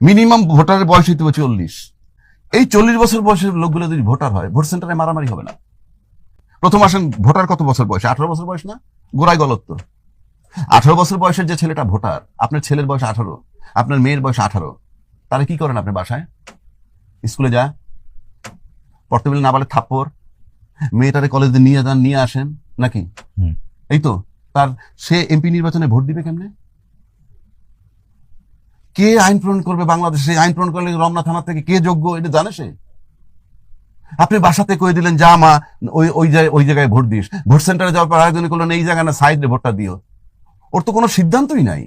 Minimum ভোটারের বয়স হইতে হবে চল্লিশ। এই চল্লিশ বছর বয়সের লোকগুলো যদি ভোটার হয় ভোট সেন্টারে মারামারি হবে না। প্রথম আসেন ভোটার কত বছর বয়স? আঠারো বছর বয়স না? গোড়ায় গলত্ব আঠারো বছর বয়সের যে ছেলেটা ভোটার আপনার ছেলের বয়স আঠারো আপনার মেয়ের বয়স আঠারো। তাহলে কি করেন আপনি বাসায়? স্কুলে যা পড়তে বলে না বলে থাপ্পড় মেয়েটারে কলেজে নিয়ে যান নিয়ে আসেন নাকি। এই তো তার সে এমপি নির্বাচনে ভোট দিবে কেমনে? কে আইন প্রণয়ন করবে বাংলাদেশে? আইন প্রণয়ন করলে রমনা থানা থেকে কে যোগ্য? এটা জানে সে? আপনি বাসাতে কয়ে দিলেন যা মা ওই ওই জায়গায় ওই জায়গায় ভোট দিস। ভোট সেন্টারে যাওয়ার পর আয়োজন করলেন এই জায়গায় না সাইডে ভোটটা দিও। ওর তো কোনো সিদ্ধান্তই নাই।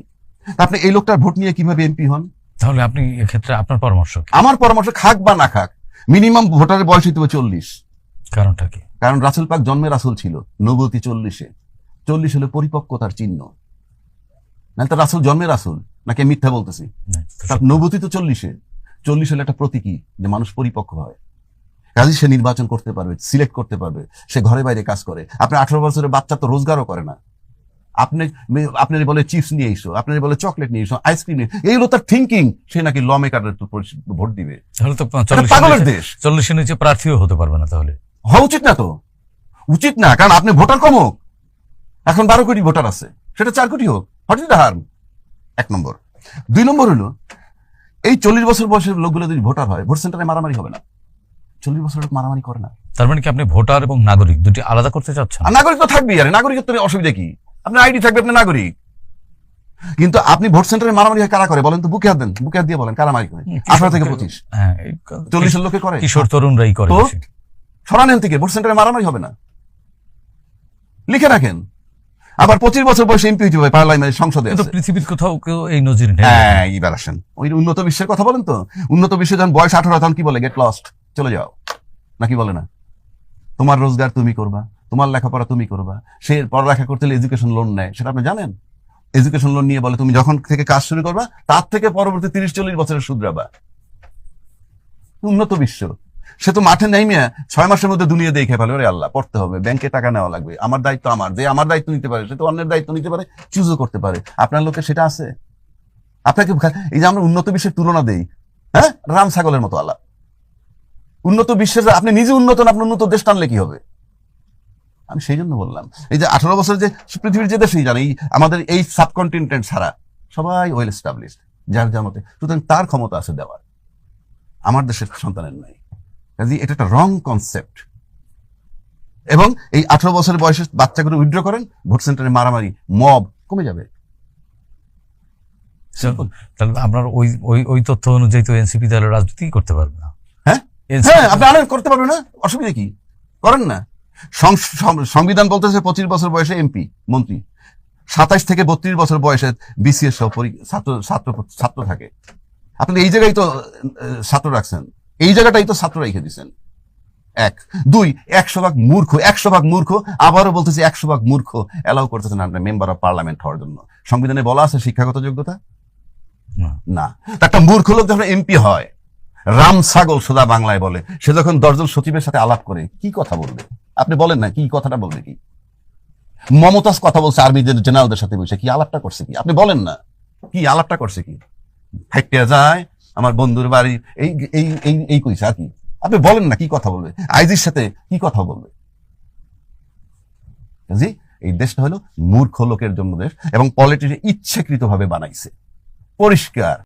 আপনি এই লোকটার ভোট নিয়ে কীভাবে এমপি হন? তাহলে আপনি এক্ষেত্রে আপনার পরামর্শ আমার পরামর্শ খাক বা না খাক মিনিমাম ভোটারের বয়স হইতে হবে চল্লিশ। কারণটা কি? কারণ রাসুল পাক জন্মের রাসুল ছিল নবতী চল্লিশে। চল্লিশ হলে পরিপক্কতার চিহ্ন। না তো রাসুল জন্মের রাসুল নাকি মিথ্যা বলতেছি? তার নবতী তো চল্লিশে। চল্লিশ হলে একটা প্রতীকী যে মানুষ পরিপক্ক হয়। কাজে সে নির্বাচন করতে পারবে সিলেক্ট করতে পারবে সে ঘরে বাইরে কাজ করে। আপনি আঠারো বছরের বাচ্চা তো রোজগারও করে না। আপনি আপনার বলে চিপস নিয়ে এসো আপনার বলে চকলেট নিয়ে এসো আইসক্রিম নিয়ে এইগুলো তার থিঙ্কিং সে নাকি ল মেকারের ভোট দিবে। তাহলে তো পাগলের দেশ। চল্লিশের নিচে প্রার্থীও হতে পারবে না তাহলে। হওয়া উচিত না তো। উচিত না কারণ আপনি ভোটার কম হোক এখন বারো কোটি ভোটার আছে। সেটা চার কোটি হোক। হঠাৎ দ্য হার্ম এক নম্বর। দুই নম্বর হলো এই চল্লিশ বছর বয়সের লোকগুলো যদি ভোটার হয় ভোট সেন্টারে মারামারি হবে না। চল্লিশ বছর লোক মারামারি করে না। তার মানে কি আপনি ভোটার এবং নাগরিক দুটি আলাদা করতে চাচ্ছেন? নাগরিক তো থাকবেই আরে নাগরিকত্ব অসুবিধা কি? আপনার আইডি থাকবে আপনি নাগরিক। কিন্তু আপনি ভোট সেন্টারে মারামারি হয় কারা করে বলেন তো? বুকে হাত দেন বুকে হাত দিয়ে বলেন কারা মারি করে? আঠারো থেকে পঁচিশ। হ্যাঁ এই চল্লিশের লোকে করে। কিশোর তরুণরাই করে। সরানেন থেকে ভোট সেন্টারে মারামারি হবে না। লিখে রাখেন। আবার পঁচিশ বছর বয়সে এমপি হইতে হবে পার্লামেন্ট সংসদে পৃথিবীর কোথাও কেউ এই নজির নেই। হ্যাঁ এইবার আসেন। ওই উন্নত বিশ্বের কথা বলেন তো? উন্নত বিশ্বে যখন বয়স আঠারো তখন কি বলে? গেট লস্ট চলে যাও। নাকি বলে না? তোমার রোজগার তুমি করবা তোমার লেখাপড়া তুমি করবা। সে পড়ালেখা করতে হলে এডুকেশন লোন নেয় সেটা আপনি জানেন? এডুকেশন লোন নিয়ে বলে তুমি যখন থেকে কাজ শুরু করবা তার থেকে পরবর্তী তিরিশ চল্লিশ বছরের শুধরাবা। উন্নত বিশ্ব। সে তো মাঠে নেই মেয়ে। ছয় মাসের মধ্যে দুনিয়া দেখে ফেলে। ওরে আল্লাহ, পড়তে হবে। ব্যাংকে টাকা নেওয়া লাগবে। আমার দায়িত্ব আমার। যে আমার দায়িত্ব নিতে পারে, সে তো অন্যের দায়িত্ব নিতে পারে চুজও করতে পারে। আপনার লোকে সেটা আছে। আপনাকে এই যে আমরা উন্নত বিশ্বের তুলনা দেই হ্যাঁ? রাম ছাগলের মতো আল্লাহ। উন্নত বিশ্বের আপনি নিজে উন্নত না আপনি উন্নত দেশ টানলে কি হবে? আমি সেই জন্য বললাম। এই যে আঠারো বছর যে পৃথিবীর যে দেশেই জানে এই আমাদের এই সাবকন্টিনেন্ট ছাড়া সবাই ওয়েল এস্টাবলিশড যার যার মতে সুতরাং তার ক্ষমতা আছে দেওয়ার। আমার দেশের সন্তানের নাই। কাজে এটা একটা রং কনসেপ্ট এবং এই আঠারো বছরের বয়সে বাচ্চাগুলো উইথড্র করেন ভোট সেন্টারে মারামারি মব কমে যাবে। তাহলে আপনার ওই ওই ওই তথ্য অনুযায়ী তো এনসিপি তাহলে রাজনীতি করতে পারবে না। হ্যাঁ? হ্যাঁ আপনি করতে পারবেন না অসুবিধা কি? করেন না। সংবিধান বলতেছে পঁচিশ বছর বয়সে এমপি মন্ত্রী। সাতাইশ থেকে বত্রিশ বছর বয়সে বিসিএস সহ ছাত্র ছাত্র ছাত্র থাকে। আপনি এই জায়গায় তো ছাত্র রাখছেন। এই জায়গাটাই তো ছাত্র রেখে দিচ্ছেন এক। দুই একশো ভাগ মূর্খ একশো ভাগ মূর্খ আবারও বলতেছি একশো ভাগ মূর্খ এলাও করতেছেন আপনার মেম্বার অফ পার্লামেন্ট হওয়ার জন্য। সংবিধানে বলা আছে শিক্ষাগত যোগ্যতা? না। একটা মূর্খ লোক যখন এমপি হয় রাম ছাগল সোজা বাংলায় বলে সে যখন দশজন সচিবের সাথে আলাপ করে কি কথা বলবে? আপনি বলেন না কি কথাটা বলবে কি? মমতাজ কথা বলছে আর্মি জেনারেলদের সাথে বসে কি আলাপটা করছে কি? আপনি বলেন না কি আলাপটা করছে কি? ফাইটিয়া যায় আমার বন্ধুর বাড়ি, এই এই এই এই কইছে, আর কি। আপনি বলেন না কি কথা বলবে। আইজির সাথে কি কথা বলবে? জি এই দেশটা হলো মূর্খ লোকের জন্য দেশ এবং পলিটিক্স ইচ্ছাকৃতভাবে বানাইছে। পরিষ্কার।